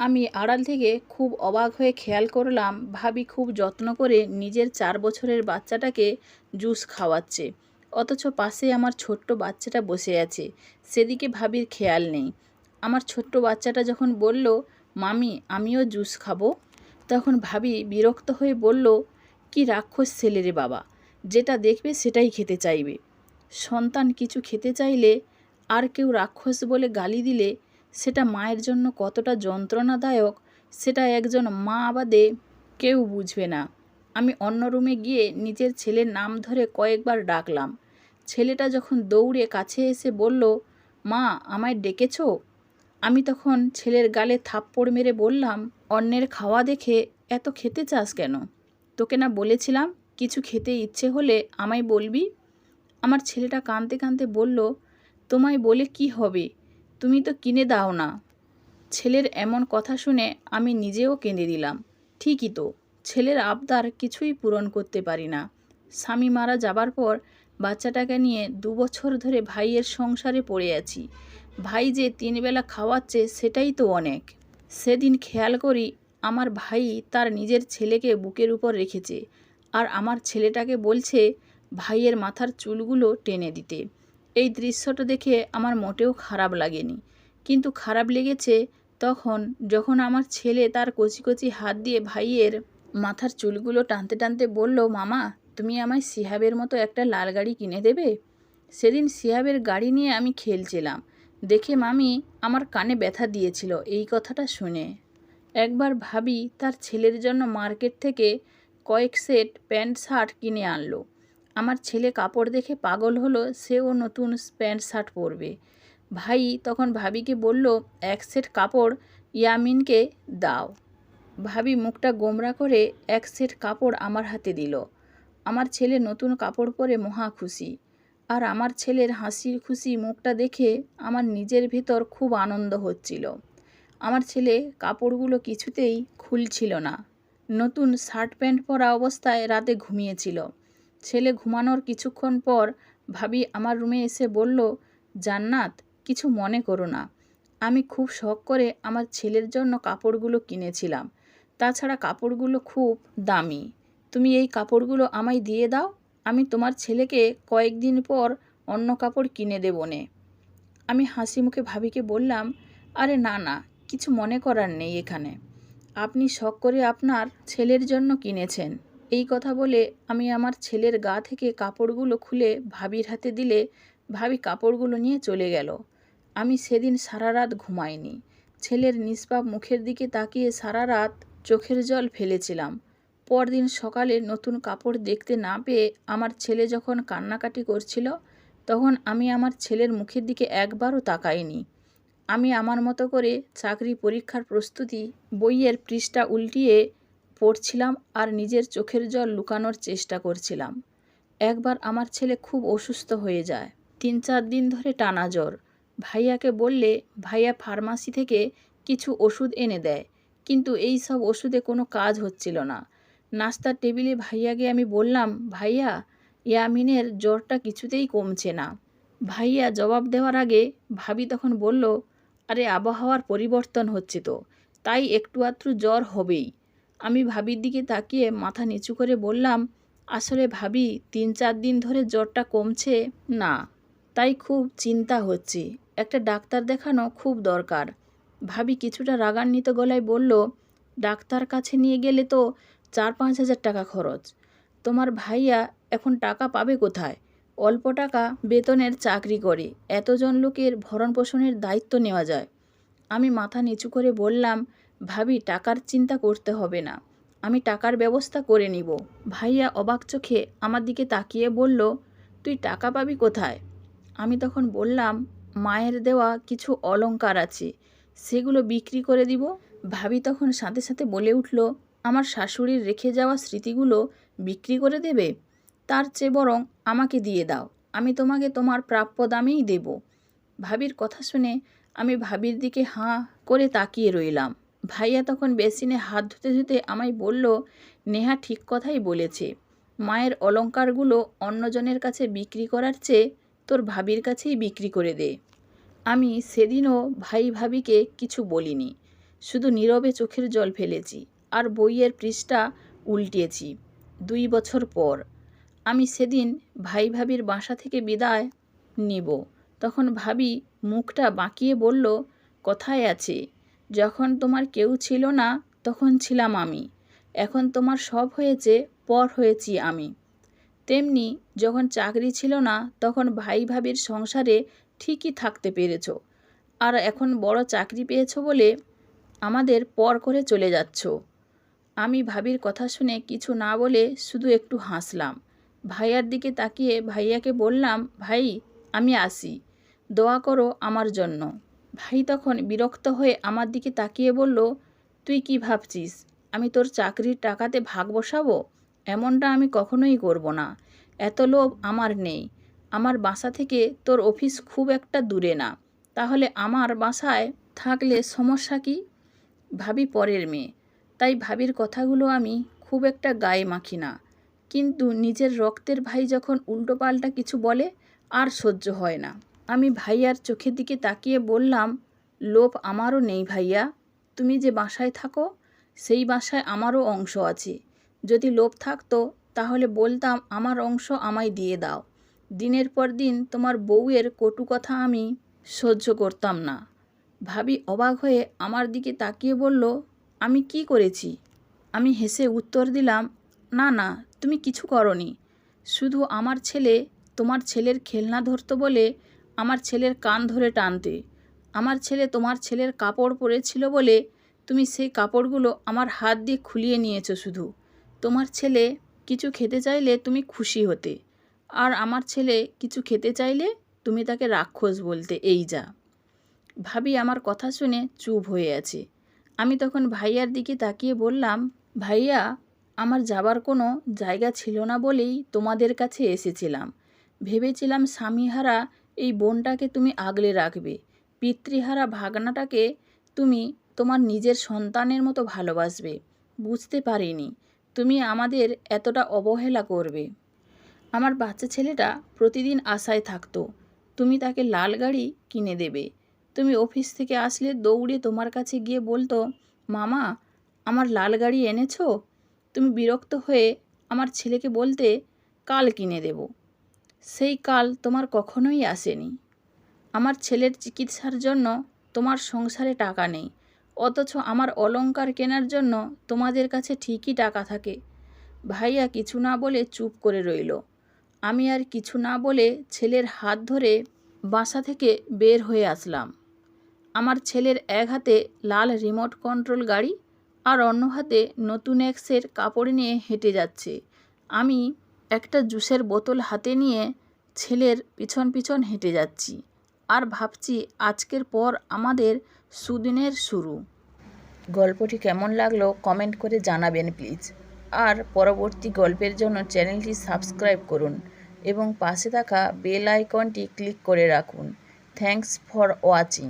আমি আড়াল থেকে খুব অবাক হয়ে খেয়াল করলাম ভাবি খুব যত্ন করে নিজের চার বছরের বাচ্চাটাকে জুস খাওয়াচ্ছে। অথচ পাশে আমার ছোট্ট বাচ্চাটা বসে আছে। সেদিকে ভাবির খেয়াল নেই। আমার ছোট্ট বাচ্চাটা যখন বলল, মামি, আমিও জুস খাব? তখন ভাবি বিরক্ত হয়ে বলল, কি রাক্ষস ছেলে রে বাবা, যেটা দেখবে সেটাই খেতে চাইবে। সন্তান কিছু খেতে চাইলে আর কেউ রাক্ষস বলে গালি দিলে সেটা মায়ের জন্য কতটা যন্ত্রণাদায়ক, সেটা একজন মা বাদে কেউ বুঝবে না। আমি অন্য রুমে গিয়ে নিজের ছেলের নাম ধরে কয়েকবার ডাকলাম। ছেলেটা যখন দৌড়ে কাছে এসে বলল, মা, আমায় ডেকেছো? আমি তখন ছেলের গালে থাপ্পড় মেরে বললাম, অন্যের খাওয়া দেখে এত খেতে চাস কেন? তোকে না বলেছিলাম কিছু খেতে ইচ্ছে হলে আমায় বলবি? আমার ছেলেটা কাঁদতে কাঁদতে বলল, তোমায় বলে কি হবে? তুমি তো কিনে দাও না। ছেলের এমন কথা শুনে আমি নিজেও কেঁদে দিলাম। ঠিকই তো, ছেলের আবদার কিছুই পূরণ করতে পারি না। স্বামী মারা যাবার পর বাচ্চাটাকে নিয়ে দু বছর ধরে ভাইয়ের সংসারে পড়ে আছি। ভাই যে তিনবেলা খাওয়াচ্ছে সেটাই তো অনেক। সেদিন খেয়াল করি আমার ভাই তার নিজের ছেলেকে বুকের উপর রেখেছে। আর আমার ছেলেটাকে বলছে ভাইয়ের মাথার চুলগুলো টেনে দিতে। এই দৃশ্যটা দেখে আমার মোটেও খারাপ লাগেনি। কিন্তু খারাপ লেগেছে তখন যখন আমার ছেলে তার কচি কচি হাত দিয়ে ভাইয়ের মাথার চুলগুলো টানতে টানতে বলল, মামা, তুমি আমায় সিহাবের মতো একটা লাল গাড়ি কিনে দেবে? সেদিন সিহাবের গাড়ি নিয়ে আমি খেলছিলাম। দেখে মামি আমার কানে ব্যথা দিয়েছিল এই কথাটা শুনে। একবার ভাবি তার ছেলের জন্য মার্কেট থেকে কয়েক সেট প্যান্ট শার্ট কিনে আনলো। আমার ছেলে কাপড় দেখে পাগল হলো, সেও নতুন প্যান্ট শার্ট পরবে। ভাই তখন ভাবিকে বলল, এক সেট কাপড় ইয়ামিনকে দাও। ভাবি মুখটা গোমরা করে এক সেট কাপড় আমার হাতে দিল। আমার ছেলে নতুন কাপড় পরে মহা খুশি। আর আমার ছেলের হাসির খুশি মুখটা দেখে আমার নিজের ভিতর খুব আনন্দ হচ্ছিল। আমার ছেলে কাপড়গুলো কিছুতেই খুলছিল না। নতুন শার্ট প্যান্ট পরা অবস্থায় রাতে ঘুমিয়েছিল। ছেলে ঘুমানোর কিছুক্ষণ পর ভাবি আমার রুমে এসে বলল, জান্নাত, কিছু মনে করো না। আমি খুব শখ করে আমার ছেলের জন্য কাপড়গুলো কিনেছিলাম। তাছাড়া কাপড়গুলো খুব দামি। তুমি এই কাপড়গুলো আমায় দিয়ে দাও। আমি তোমার ছেলেকে কয়েকদিন পর অন্য কাপড় কিনে দেবো নে। আমি হাসি মুখে ভাবিকে বললাম, আরে না না, কিছু মনে করার নেই এখানে। আপনি শখ করে আপনার ছেলের জন্য কিনেছেন। এই কথা বলে আমি আমার ছেলের গা থেকে কাপড়গুলো খুলে ভাবির হাতে দিলে ভাবি কাপড়গুলো নিয়ে চলে গেল। আমি সেদিন সারা রাত ঘুমাইনি। ছেলের নিষ্পাপ মুখের দিকে তাকিয়ে সারা রাত চোখের জল ফেলেছিলাম। পরদিন সকালে নতুন কাপড় দেখতে না পেয়ে আমার ছেলে যখন কান্নাকাটি করছিল, তখন আমি আমার ছেলের মুখের দিকে একবারও তাকাইনি। আমি আমার মতো করে চাকরি পরীক্ষার প্রস্তুতি, বইয়ের পৃষ্ঠা উল্টিয়ে পড়ছিলাম আর নিজের চোখের জল লুকানোর চেষ্টা করছিলাম। একবার আমার ছেলে খুব অসুস্থ হয়ে যায়। তিন চার দিন ধরে টানা জ্বর। ভাইয়াকে বললে, ভাইয়া ফার্মাসি থেকে কিছু ওষুধ এনে দেয়, কিন্তু এই সব ওষুধে কোনো কাজ হচ্ছিল না। নাস্তার টেবিলে ভাইয়াকে আমি বললাম, ভাইয়া, ইয়ামিনের জ্বরটা কিছুতেই কমছে না। ভাইয়া জবাব দেওয়ার আগে ভাবি তখন বলল, আরে, আবহাওয়ার পরিবর্তন হচ্ছে তো, তাই একটু আধটু জ্বর হবেই। আমি ভাবির দিকে তাকিয়ে মাথা নিচু করে বললাম, আসলে ভাবি, তিন চার দিন ধরে জ্বরটা কমছে। না, তাই খুব চিন্তা হচ্ছে। একটা ডাক্তার দেখানো খুব দরকার। ভাবি কিছুটা রাগান্বিত গলায় বলল, ডাক্তার কাছে নিয়ে গেলে তো চার পাঁচ হাজার টাকা খরচ। তোমার ভাইয়া এখন টাকা পাবে কোথায়? অল্প টাকা বেতনের চাকরি করে, এতজন লোকের ভরণ পোষণের দায়িত্ব নেওয়া যায়। আমি মাথা নিচু করে বললাম ভাবি, টাকার চিন্তা করতে হবে না। আমি টাকার ব্যবস্থা করে নিব। ভাইয়া অবাক চোখে আমার দিকে তাকিয়ে বলল, তুই টাকা পাবি কোথায়? আমি তখন বললাম, মায়ের দেওয়া কিছু অলংকার আছে, সেগুলো বিক্রি করে দিব। ভাবি তখন সাথে সাথে বলে উঠল, আমার শাশুড়ির রেখে যাওয়া স্মৃতিগুলো বিক্রি করে দেবে? তার চেয়ে বরং আমাকে দিয়ে দাও, আমি তোমাকে তোমার প্রাপ্য দামেই দেব। ভাবির কথা শুনে আমি ভাবির দিকে হাঁ করে তাকিয়ে রইলাম। ভাইয়া তখন বেসিনে হাত ধুতে ধুতে আমায় বলল, নেহা ঠিক কথাই বলেছে। মায়ের অলংকারগুলো অন্যজনের কাছে বিক্রি করার চেয়ে তোর ভাবির কাছেই বিক্রি করে দে। আমি সেদিনও ভাই ভাবিকে কিছু বলিনি। শুধু নীরবে চোখের জল ফেলেছি আর বইয়ের পৃষ্ঠা উল্টিয়েছি দুই বছর পর। আমি সেদিন ভাই ভাবির বাসা থেকে বিদায় নিব। তখন ভাবি মুখটা বাঁকিয়ে বলল, কথায় আছে। যখন তোমার কেউ ছিল না, তখন ছিলাম আমি। এখন তোমার সব হয়েছে, পর হয়েছি আমি। তেমনি যখন চাকরি ছিল না, তখন ভাই ভাবির সংসারে ঠিকই থাকতে পেরেছ। আর এখন বড় চাকরি পেয়েছ বলে আমাদের পর করে চলে যাচ্ছ। আমি ভাবির কথা শুনে কিছু না বলে শুধু একটু হাসলাম। ভাইয়ার দিকে তাকিয়ে ভাইয়াকে বললাম, ভাই, আমি আসি। দোয়া করো আমার জন্য। ভাই তখন বিরক্ত হয়ে আমার দিকে তাকিয়ে বলল, তুই কি ভাবছিস? আমি তোর চাকরির টাকাতে ভাগ বসাবো? এমনটা আমি কখনোই করব না। এত লোভ আমার নেই। আমার বাসা থেকে তোর অফিস খুব একটা দূরে না। তাহলে আমার বাসায় থাকলে সমস্যা কি? ভাবি পরের মেয়ে। তাই ভাবির কথাগুলো আমি খুব একটা গায়ে মাখি না। কিন্তু নিজের রক্তের ভাই যখন উল্টোপাল্টা কিছু বলে, আর সহ্য হয় না। আমি ভাইয়ার চোখের দিকে তাকিয়ে বললাম, লোভ আমারও নেই ভাইয়া। তুমি যে বাসায় থাকো, সেই বাসায় আমারও অংশ আছে। যদি লোভ থাকতো, তাহলে বলতাম আমার অংশ আমায় দিয়ে দাও। দিনের পর দিন তোমার বউয়ের কটু কথা আমি সহ্য করতাম না। ভাবি অবাক হয়ে আমার দিকে তাকিয়ে বলল, আমি কি করেছি? আমি হেসে উত্তর দিলাম, না না, তুমি কিছু করনি। শুধু আমার ছেলে তোমার ছেলের খেলনা ধরতো বলে আমার ছেলের কান ধরে টানতে। আমার ছেলে তোমার ছেলের কাপড় পরেছিল বলে তুমি সেই কাপড়গুলো আমার হাত দিয়ে খুলিয়ে নিয়েছো শুধু। তোমার ছেলে কিছু খেতে চাইলে তুমি খুশি হতে। আর আমার ছেলে কিছু খেতে চাইলে তুমি তাকে রাক্ষস বলতে এই যা। ভাবি আমার কথা শুনে চুপ হয়ে আছে। আমি তখন ভাইয়ার দিকে তাকিয়ে বললাম, ভাইয়া, আমার যাবার কোনো জায়গা ছিল না বলেই তোমাদের কাছে এসেছিলাম। ভেবেছিলাম স্বামীহারা এই বোনটাকে তুমি আগলে রাখবে। পিতৃহারা ভাগনাটাকে তুমি তোমার নিজের সন্তানের মতো ভালোবাসবে। বুঝতে পারিনি, তুমি আমাদের এতটা অবহেলা করবে। আমার বাচ্চা ছেলেটা প্রতিদিন আশায় থাকতো, তুমি তাকে লাল গাড়ি কিনে দেবে। তুমি অফিস থেকে আসলে দৌড়ে তোমার কাছে গিয়ে বলতো, মামা, আমার লাল গাড়ি এনেছো? তুমি বিরক্ত হয়ে আমার ছেলেকে বলতে, কাল কিনে দেব। সেই কাল তোমার কখনোই আসেনি। আমার ছেলের চিকিৎসার জন্য তোমার সংসারে টাকা নেই, অথচ আমার অলংকার কেনার জন্য তোমাদের কাছে ঠিকই টাকা থাকে। ভাইয়া কিছু না বলে চুপ করে রইল। আমি আর কিছু না বলে ছেলের হাত ধরে বাসা থেকে বের হয়ে আসলাম। আমার ছেলের এক হাতে লাল রিমোট কন্ট্রোল গাড়ি আর অন্য হাতে নতুন এক সেট কাপড় নিয়ে হেঁটে যাচ্ছে। আমি একটা জুসের বোতল হাতে নিয়ে ছেলের পিছন পিছন হেঁটে যাচ্ছি আর ভাবছি আজকের পর আমাদের সুদিনের শুরু। গল্পটি কেমন লাগল কমেন্ট করে জানাবেন প্লিজ। আর পরবর্তী গল্পের জন্য চ্যানেলটি সাবস্ক্রাইব করুন এবং পাশে থাকা বেল আইকনটি ক্লিক করে রাখুন। Thanks for watching.